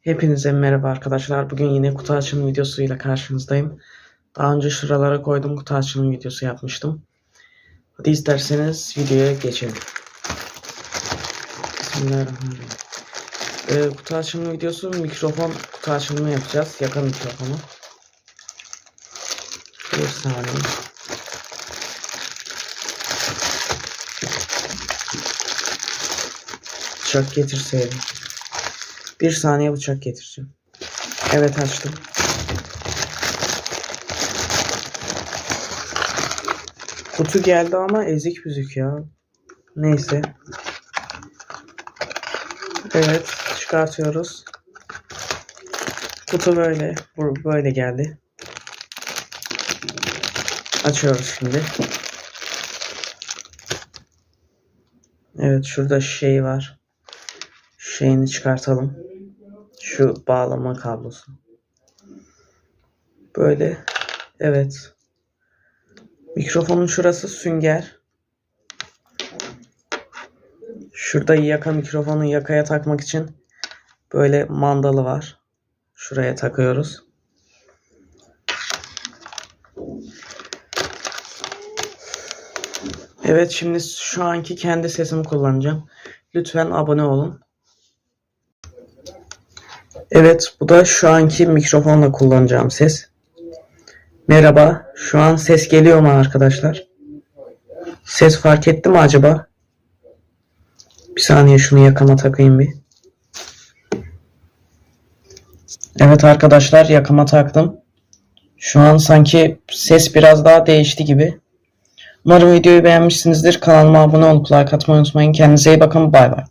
Hepinize merhaba arkadaşlar. Bugün yine kutu açılım videosuyla karşınızdayım. Daha önce şuralara koydum kutu açılım videosu yapmıştım. Hadi isterseniz videoya geçelim. Bismillahirrahmanirrahim. Ee, kutu açılımı videosu mikrofon kutu açılımı yapacağız. Yakın mikrofonu. Bir saniye. Bıçak getirseydim. Bir saniye bıçak getireceğim. Evet açtım. Kutu geldi ama ezik büzük ya. Neyse. Evet çıkartıyoruz. Kutu böyle. Böyle geldi. Açıyoruz şimdi. Evet şurada şey var. Şeyini çıkartalım. Şu bağlama kablosu. Böyle. Evet. Mikrofonun şurası sünger. Şurada yaka mikrofonu yakaya takmak için böyle mandalı var. Şuraya takıyoruz. Evet şimdi şu anki kendi sesimi kullanacağım. Lütfen abone olun. Evet bu da şu anki mikrofonla kullanacağım ses. Merhaba. Şu an ses geliyor mu arkadaşlar? Ses fark etti mi acaba? Bir saniye şunu yakama takayım bir. Evet arkadaşlar yakama taktım. Şu an sanki ses biraz daha değişti gibi. Umarım videoyu beğenmişsinizdir. Kanalıma abone olup like atmayı unutmayın. Kendinize iyi bakın. Bay bay.